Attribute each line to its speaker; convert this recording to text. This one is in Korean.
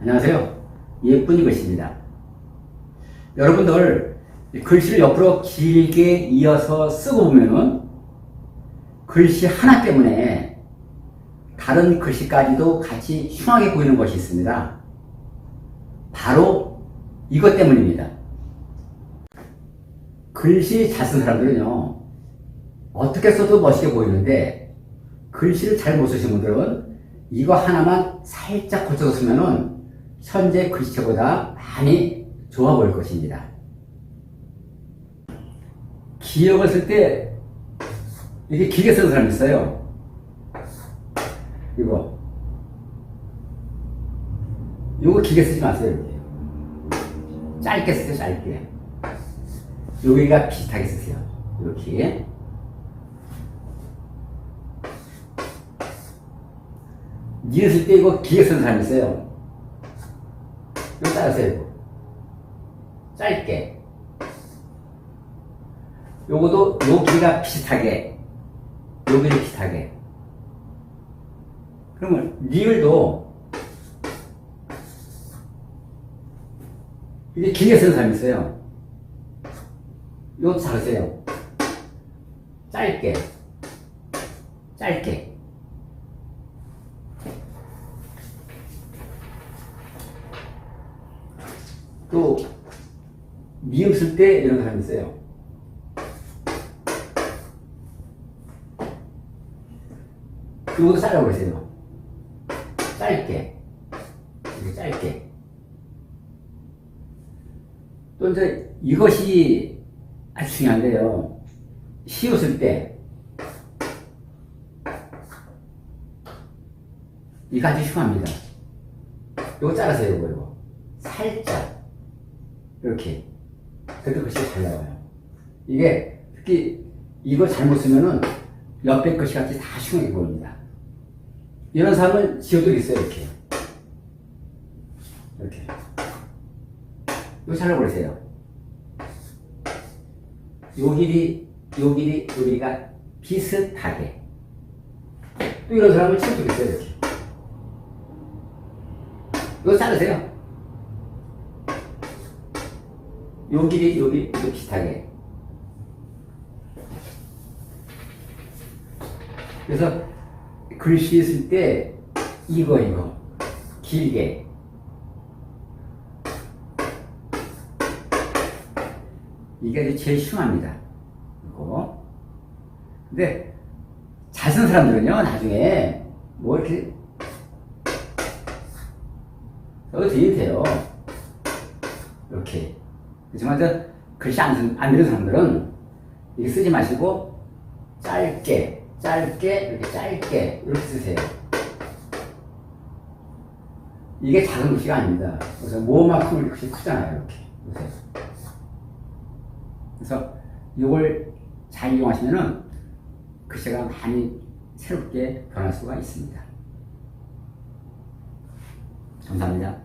Speaker 1: 안녕하세요. 예쁜이 글씨입니다. 여러분들 글씨를 옆으로 길게 이어서 쓰고 보면은 글씨 하나 때문에 다른 글씨까지도 같이 흉하게 보이는 것이 있습니다. 바로 이것 때문입니다. 글씨 잘 쓴 사람들은요, 어떻게 써도 멋있게 보이는데, 글씨를 잘 못 쓰신 분들은 이거 하나만 살짝 고쳐서 쓰면은 현재 글씨체보다 많이 좋아 보일 것입니다. 기억을 쓸 때 이게 길게 쓰는 사람이 있어요. 이거. 이거 길게 쓰지 마세요, 이렇게. 짧게 쓰세요, 짧게. 여기가 비슷하게 쓰세요. 이렇게. 니을 쓸때 이거 길게 쓰는 사람이 있어요. 따라서요, 이거. 짧게. 요거도 요 길이가 비슷하게. 요 길이 비슷하게. 그러면 리을도 이게 길게 쓰는 사람이 있어요. 요것도 작으세요. 짧게. 짧게. 또 미음 쓸 때 이런 사람이 있어요. 이것도 잘라고 그러세요. 짧게. 이렇게 짧게. 또 이제 이것이 아주 중요한데요. 시 웃을 때 이거 아주 흉합니다. 이거 잘라서요, 이거, 이거. 살짝. 이렇게. 그래도 글씨가 잘 나와요. 이게 특히 이거 잘못 쓰면은 옆에 글씨 같이 다 흉하게 보입니다. 이런 사람은 지어도 있어요, 이렇게. 이렇게. 이거 잘라버리세요. 요 길이, 요 길이, 요 길이가 비슷하게. 또 이런 사람은 지어도 있어요, 이렇게. 이거 자르세요. 요 길이, 요 길이, 요 비슷하게. 그래서 글씨 쓸 때 이거 이거 길게 이게 제일 흉합니다. 이거. 근데 잘 쓴 사람들은요 나중에 뭐 이렇게 여기 되게 돼요. 이렇게. 그렇지만 저 글씨 안, 쓰- 안 되는 사람들은 이렇게 쓰지 마시고 짧게 짧게 이렇게 짧게 이렇게 쓰세요. 이게 작은 글씨가 아닙니다. 그래서 뭐만큼 이렇게 크잖아요. 이렇게. 그래서 이걸 잘 이용하시면은 글씨가 많이 새롭게 변할 수가 있습니다. 감사합니다.